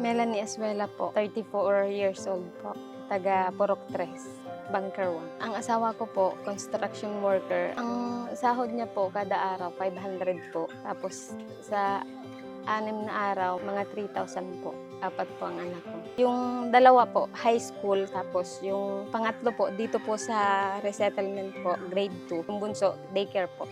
Melanie Eswela po, 34 years old po. Taga 3, Bunker 1. Ang asawa ko po, construction worker. Ang sahod niya po kada araw, 500 po. Tapos sa anim na araw, mga 3,000 po. Apat po ang anak ko. Yung dalawa po, high school. Tapos yung pangatlo po, dito po sa resettlement po, grade 2. Yung bunso, daycare po.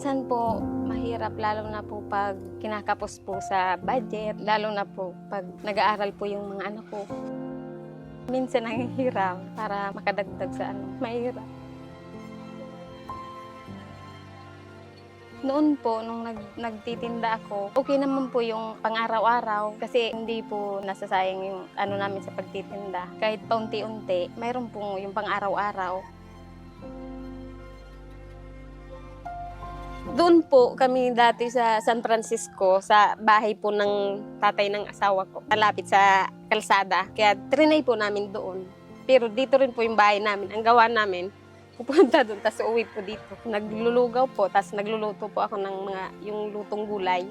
Minsan po, mahirap lalo na po pag kinakapos po sa budget, lalo na po pag nag-aaral po yung mga anak ko. Minsan nanghihirap para makadagdag sa ano, mahirap. Noon po, nung nag, nagtitinda ako, okay naman po yung pang-araw-araw kasi hindi po nasasayang yung ano namin sa pagtitinda. Kahit paunti-unti, mayroon po yung pang-araw-araw. Doon po kami dati sa San Francisco, sa bahay po ng tatay ng asawa ko, malapit sa kalsada. Kaya trinay po namin doon. Pero dito rin po yung bahay namin. Ang gawa namin, pupunta doon, tapos uwi po dito. Naglulugaw po, tapos nagluluto po ako ng mga, yung lutong gulay.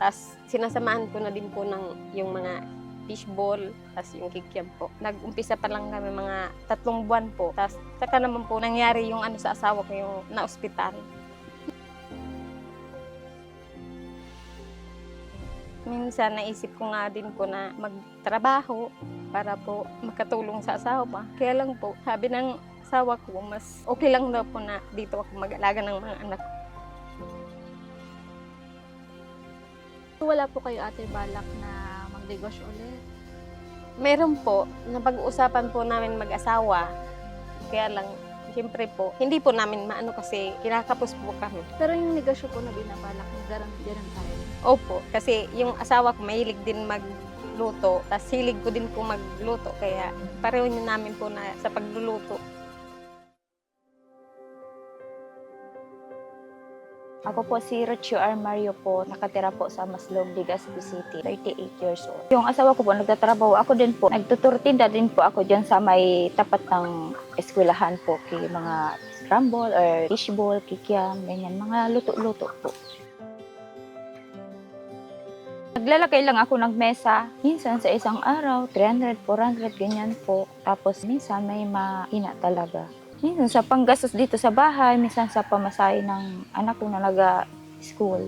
Tapos sinasamahan ko na din po ng yung mga fishball, tapos yung kikiam po. Nag-umpisa pa lang kami mga tatlong buwan po. Tapos saka naman po nangyari yung ano sa asawa ko, yung na-ospital. Minsan naisip ko nga din po na magtrabaho para po makatulong sa asawa. Kaya lang po, sabi ng asawa ko, mas okay lang daw po na dito ako mag-alaga ng mga anak ko. Wala po kayo ate balak na magnegosyo ulit. Meron po, napag-uusapan po namin mag-asawa. Kaya lang, siyempre po, hindi po namin maano kasi kinakapos po kami. Pero yung negosyo po na binabalak, garan garan tayo. Opo, kasi yung asawa ko mahilig din magluto, tapos hilig ko din po magluto, kaya pareho niyo namin po na sa pagluluto. Ako po si Rocio Armario po, nakatira po sa Maslog, Legazpi City, 38 years old. Yung asawa ko po nagtatrabaho, ako din po, nagtuturtinda din po ako dyan sa may tapat ng eskwelahan po, kay mga scramble or fishball, kikiam, ganyan, mga luto-luto po. Naglalakay lang ako ng mesa, minsan sa isang araw, 300, 400, ganyan po. Tapos minsan may mahina talaga. Minsan sa panggastos dito sa bahay, minsan sa pamasahe ng anak ko na naga-school.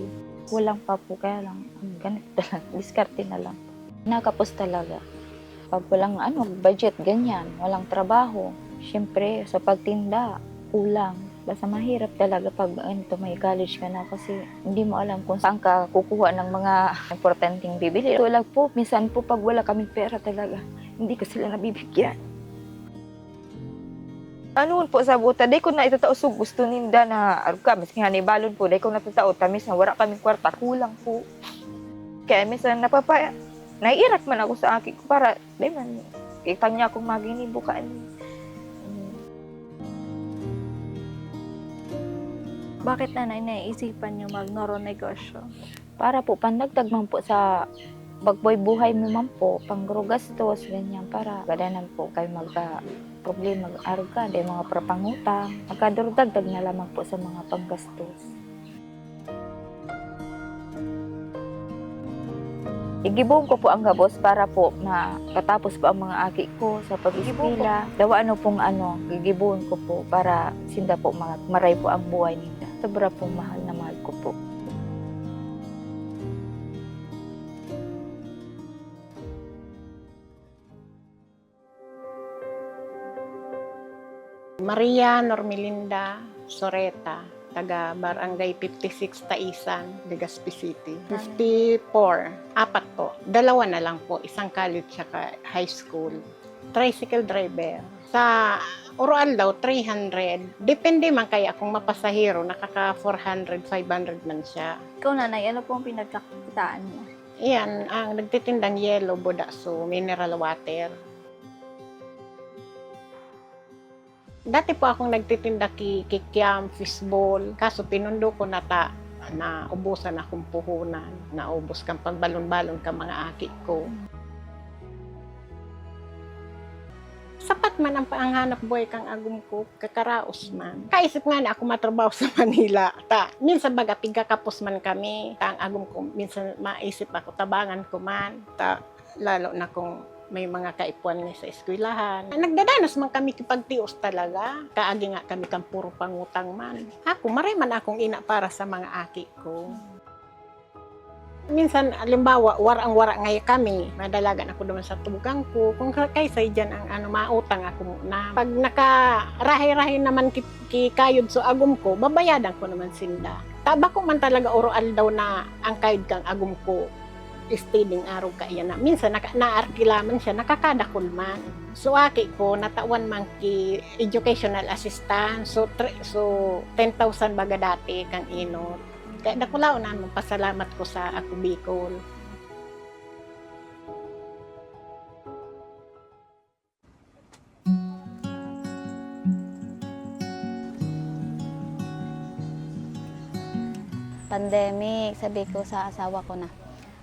Kulang pa po, kaya lang, ang ganito talaga, diskarte na lang. Nakapos talaga. Pag walang ano, budget, ganyan, walang trabaho, syempre sa pagtinda, kulang. Basta mahirap talaga pag ano, may college ka na kasi hindi mo alam kung saan ka kukuha ng mga importanteng bibili. Tulad po, minsan po pag wala kaming pera talaga, hindi ko sila nabibigyan ano po sa buta, day ko na itatao so gusto ninda na arga, mas nga ni balon po, day ko natatao, tamis na wala kaming kwarta, kulang po. Kaya minsan napapa, naiirak man ako sa akin ko para, day man, kita niya akong maginibukan. Mm. Bakit nanay naiisipan niyo mag-noro negosyo? Para po, pandagdag man po sa pagboy buhay mo man po, pangrugastos, ganyan, para gadanan po kayo magka problema arga, day mga prapangutang, magkadurugdagdag na lamang po sa mga panggastos. Igibuong ko po ang gabos para po na katapos po ang mga aki ko sa pag-eskwela. Dawa ano pong ano, gigibuon ko po para sinda po ma- maray po ang buhay nila. Sobra po mahal na mahal ko po. Maria Normelinda Soreta, taga Barangay 56 Taisan, Legazpi City. 54, apat po. Dalawa na lang po, isang college at high school. Tricycle driver. Sa Urual daw, 300. Depende man kaya kung mapasahero, nakaka 400, 500 man siya. Ikaw nanay, ano po ang pinagkakitaan niyo? Iyan, ang nagtitindang yellow, bodaso, mineral water. Dati po akong nagtitinda ki kikiam, fishball. Kaso pinundo ko na ta na ubusan akong puhunan. Naubos kang pagbalon-balon ka mga aki ko. Sapat man ang panghanap buhay kang agum ko, kakaraos man. Kaisip nga na ako matrabaho sa Manila. Ta, minsan baga tigakapos man kami. Ta, ang agum ko, minsan maisip ako, tabangan ko man. Ta, lalo na kung may mga kaipuan ni sa eskwelahan. Nagdadanas man kami kipagtios talaga. Kaagi nga kami kang puro pangutang man. Ako, maray man akong ina para sa mga aki ko. Minsan, alimbawa, warang-wara ngayon kami, madalagan ako naman sa tugang ko. Kung kaysa dyan ang ano, mautang ako muna. Pag nakarahi-rahi naman ki, ki kayod so agum ko, babayadan ko naman sinda. Taba ko man talaga oroal daw na ang kayod kang agum ko stealing araw ka yan na. Minsan naka, naarkilaman siya, nakakadakol man. So aki ko, natawan man ki educational assistant. So, tre, so 10,000 baga dati kang inot. Kaya nakulaw na mo, pasalamat ko sa ako Bicol. pandemic, sabi ko sa asawa ko na,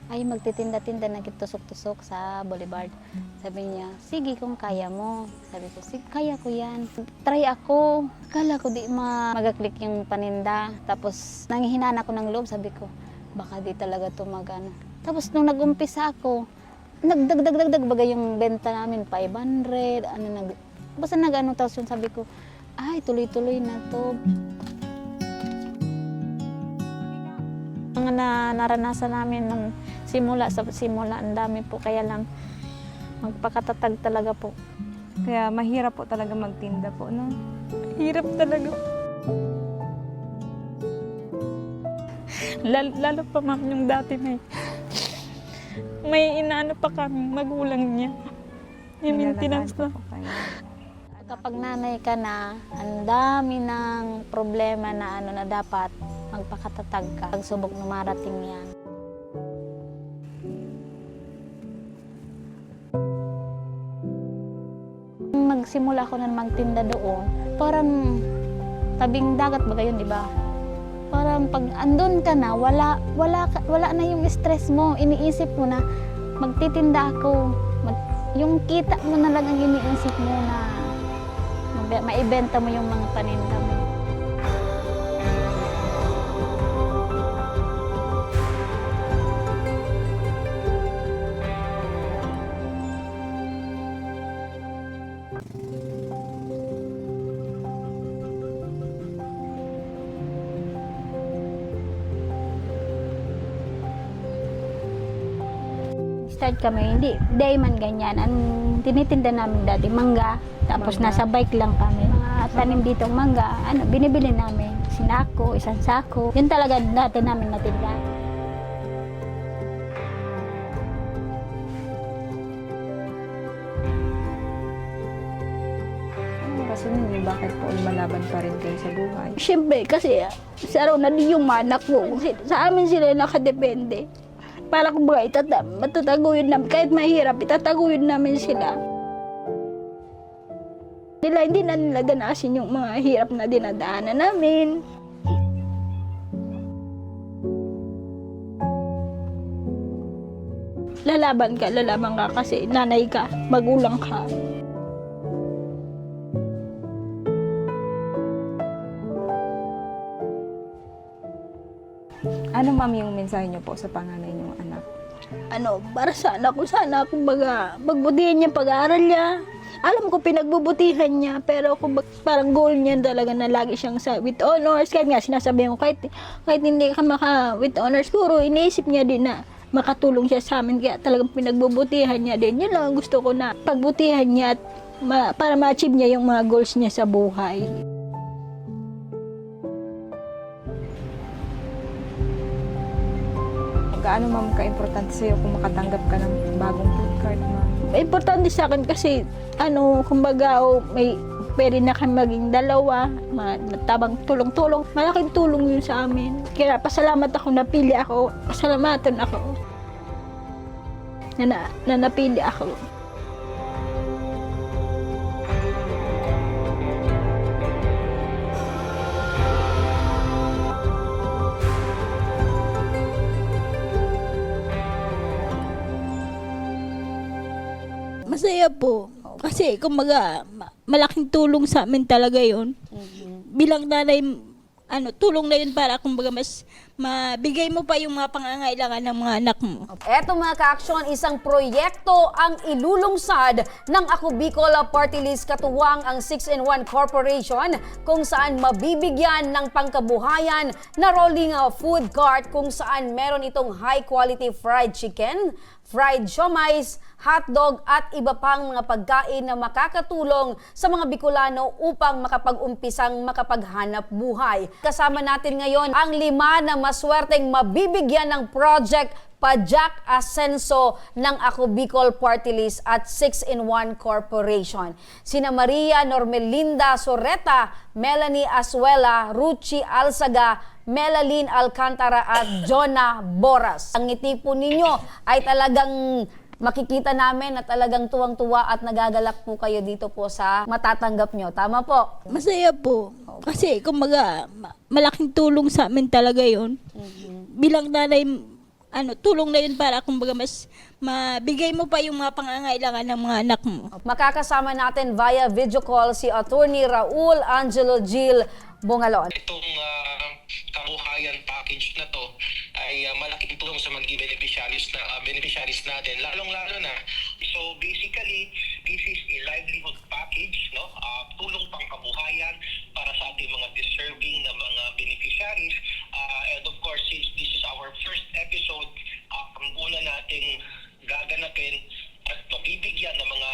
ay magtitinda-tinda na tusok-tusok sa Boulevard. Sabi niya, sige kung kaya mo. Sabi ko, sige, kaya ko yan. Try ako. Kala ko di ma magaklik yung paninda. Tapos nangihinaan ako ng loob. Sabi ko, baka di talaga to magano. Tapos nung nag-umpisa ako, nagdagdagdagdag bagay yung benta namin, 500, ano nag... Basta nag-ano, tapos yun sabi ko, ay, tuloy-tuloy na to. Mga na, naranasan namin nung simula sa simula, ang dami po. Kaya lang, magpakatatag talaga po. Kaya mahirap po talaga magtinda po, no? Hirap talaga. Lalo, lalo pa ma'am yung dati may, may inaano pa kami, magulang niya. Yung maintenance na. Kapag nanay ka na, ang dami ng problema na ano na dapat magpakatatag ka. Pagsubok na marating yan. Nagsimula ko na magtinda doon, parang tabing dagat ba yun, di ba? Parang pag andun ka na, wala, wala, wala na yung stress mo. Iniisip mo na, magtitinda ako. Mag, yung kita mo na lang ang iniisip mo na maibenta mo yung mga paninda mo. Start kami, hindi, day man ganyan. Ang tinitinda namin dati, mangga. Tapos Mangga. nasa bike lang kami. Mga tanim ditong mangga, ano, binibili namin. Sinako, isang sako. Yun talaga dati namin natinda. Ano rason ninyo bakit po lumalaban pa rin kayo sa buhay? Siyempre, kasi sa araw na di yung manak ko. Sa amin sila nakadepende. Para kung mga itata, matataguyod namin. Kahit mahirap, itataguyod namin sila. Nila, hindi na nila danasin yung mga hirap na dinadaanan namin. Lalaban ka, lalaban ka kasi nanay ka, magulang ka. Ma'am yung mensahe niyo po sa panganay niyong anak? ano, para sa anak ko, sana kumbaga, pagbutihan niya pag-aaral niya. Alam ko pinagbubutihan niya, pero kung parang goal niya talaga na lagi siyang sa with honors. Kahit nga sinasabi ko, kahit, kahit hindi ka maka with honors, siguro iniisip niya din na makatulong siya sa amin. Kaya talagang pinagbubutihan niya din. Yun lang ang gusto ko na pagbutihan niya at ma- para ma-achieve niya yung mga goals niya sa buhay. Gaano ma'am ka-importante sa'yo kung makatanggap ka ng bagong food card ma'am? importante sa akin kasi ano, kumbaga oh, may pwede na kami maging dalawa, tabang tulong-tulong. Malaking tulong yun sa amin. Kaya pasalamat ako napili ako. Pasalamatan ako. Na, na napili ako. Masaya po. Kasi ma- malaking tulong sa amin talaga yon Bilang nanay, ano, tulong na yun para kumbaga mas mabigay mo pa yung mga pangangailangan ng mga anak mo. Eto mga ka-aksyon, isang proyekto ang ilulungsad ng Ako Bicol Party List katuwang ang 6-in-1 Corporation kung saan mabibigyan ng pangkabuhayan na rolling uh, food cart kung saan meron itong high quality fried chicken, fried siomais, hotdog at iba pang mga pagkain na makakatulong sa mga Bicolano upang makapag-umpisang makapaghanap buhay. Kasama natin ngayon ang lima na maswerteng mabibigyan ng project Pajak Asenso ng Ako Bicol Party List at 6-in-1 Corporation. Sina Maria Normelinda Soreta, Melanie Asuela, Ruchi Alsaga, Melaline Alcantara at Jonah Boras. Ang ngiti po ninyo ay talagang makikita namin na talagang tuwang-tuwa at nagagalak po kayo dito po sa matatanggap nyo. Tama po? Masaya po. Kasi kumbaga, ma- malaking tulong sa amin talaga yon Bilang nanay, ano, tulong na yun para kumbaga mas mabigay mo pa yung mga pangangailangan ng mga anak mo. Makakasama natin via video call si Attorney Raul Angelo Gil Bungalon. itong ah, kabuhayan package na to ay ah, malaking tulong sa mga beneficiaries na ah, beneficiaries natin lalong lalo na so basically this is a livelihood package no Ah, tulong pang kabuhayan para sa ating mga deserving na mga beneficiaries Ah, and of course since this is our first episode ah, ang una nating gaganapin at mabibigyan ng mga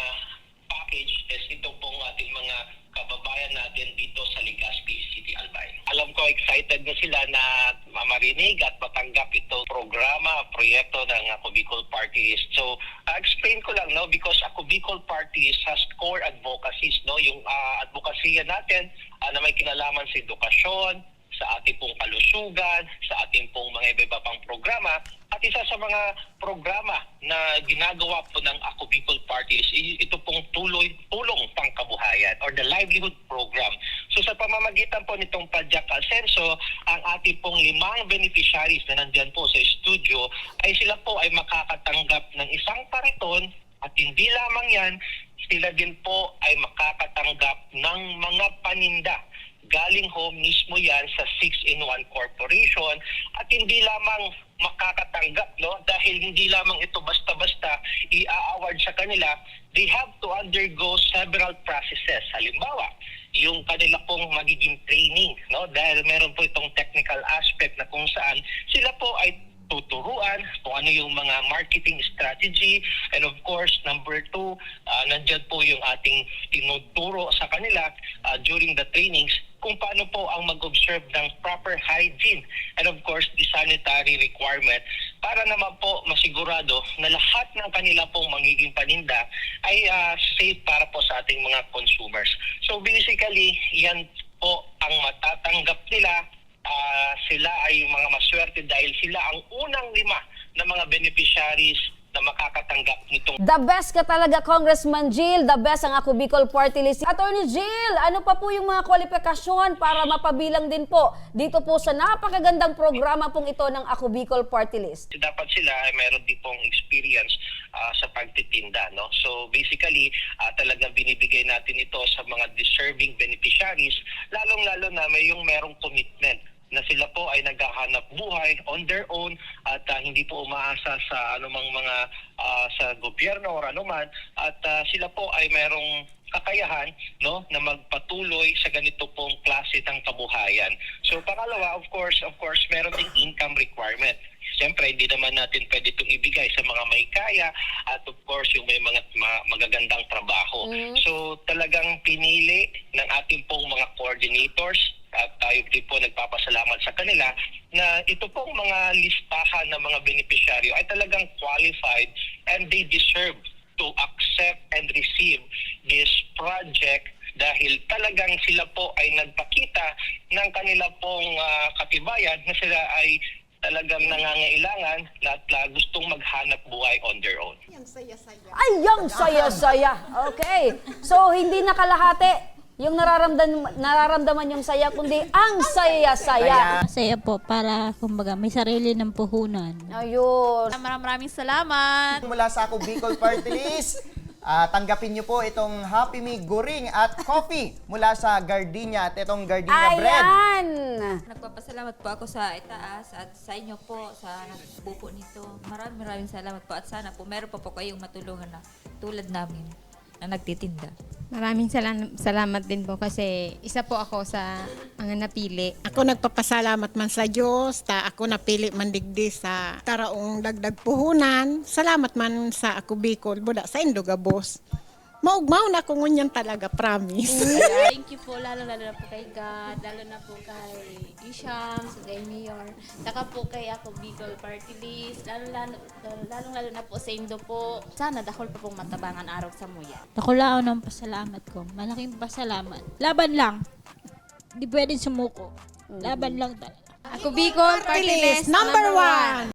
package is ito pong ating mga kababayan natin dito sa Legazpi City, Albay. Alam ko excited na sila na marinig at matanggap itong programa, proyekto ng Ako Bicol Party List. So, uh, explain ko lang, no, because Ako Bicol Party has core advocacies, no, yung uh, advokasya natin uh, na may kinalaman sa edukasyon, sa ating pong kalusugan, sa ating pong mga iba pang programa, at isa sa mga programa na ginagawa po ng Ako Bicol Parties, i- ito pong tuloy, tulong pangkabuhayan or the livelihood program. So sa pamamagitan po nitong Pajak Asenso, ang ating pong limang beneficiaries na nandyan po sa studio, ay sila po ay makakatanggap ng isang pariton at hindi lamang yan, sila din po ay makakatanggap ng mga paninda. Galing home mismo yan sa 6-in-1 Corporation. At hindi lamang makakatanggap no? Dahil hindi lamang ito basta-basta i-award sa kanila they have to undergo several processes. Halimbawa yung kanila pong magiging training no? Dahil meron po itong technical aspect na kung saan sila po ay tuturuan kung ano yung mga marketing strategy and of course number two uh, nandyan po yung ating tinuturo sa kanila uh, during the trainings kung paano po ang mag-observe ng proper hygiene and of course the sanitary requirement para naman po masigurado na lahat ng kanila pong magiging paninda ay ah, safe para po sa ating mga consumers. So basically, yan po ang matatanggap nila Ah, sila ay mga maswerte dahil sila ang unang lima na mga beneficiaries na makakatanggap nitong The best ka talaga, Congressman Jill. The best ang Ako Bicol Party List. Attorney Jill, ano pa po yung mga kwalifikasyon para mapabilang din po dito po sa napakagandang programa pong ito ng Ako Bicol Party List? dapat sila ay meron din pong experience ah, sa pagtitinda no so basically ah, talagang binibigay natin ito sa mga deserving beneficiaries lalong lalo na may yung merong commitment na sila po ay naghahanap buhay on their own at ah, hindi po umaasa sa anumang mga ah, sa gobyerno or anuman at ah, sila po ay merong kakayahan no na magpatuloy sa ganito pong klase ng kabuhayan. So pangalawa, of course, of course, meron ding income requirement. Siyempre, hindi naman natin pwede itong ibigay sa mga may kaya at of course, yung may mga ma- magagandang trabaho. So talagang pinili ng ating pong mga coordinators at tayo din po nagpapasalamat sa kanila na ito pong mga listahan ng mga beneficiaryo ay talagang qualified and they deserve to accept and receive this project dahil talagang sila po ay nagpakita ng kanila pong ah, katibayan na sila ay talagang nangangailangan at ah, gustong maghanap buhay on their own. Ay, yung saya-saya. Okay. So, hindi nakalahati yung nararamdaman, nararamdaman yung saya, kundi ang saya-saya. Masaya po para kumbaga may sarili ng puhunan. Ayun. Maraming maraming salamat. mula sa ako Bicol Party List. Ah, tanggapin niyo po itong Happy Me Guring at coffee mula sa Gardenia at itong Gardenia Bread. Ayan! Nagpapasalamat po ako sa itaas at sa inyo po sa nagbupo nito. Maraming maraming salamat po at sana po meron pa po kayong matulungan na tulad namin na nagtitinda. Maraming salam- salamat din po kasi isa po ako sa mga napili. Ako nagpapasalamat man sa Diyos, ta ako napili man digdi sa taraong dagdag puhunan. Salamat man sa ako Bicol, buda sa Indogabos. Maugmaw na ko ngunyan talaga, promise. Thank you po, lalo-lalo na po kay God, lalo na po kay Isham, sa kay Mayor, saka po kay ako Bicol Party List, lalo-lalo lalo na po sa Indo po. Sana dahol pa pong matabangan araw sa muya. Nakulao ng pasalamat ko. Malaking pasalamat. Laban lang. Hindi pwedeng sumuko. Laban lang talaga. Ako Bicol, Party List, Number one!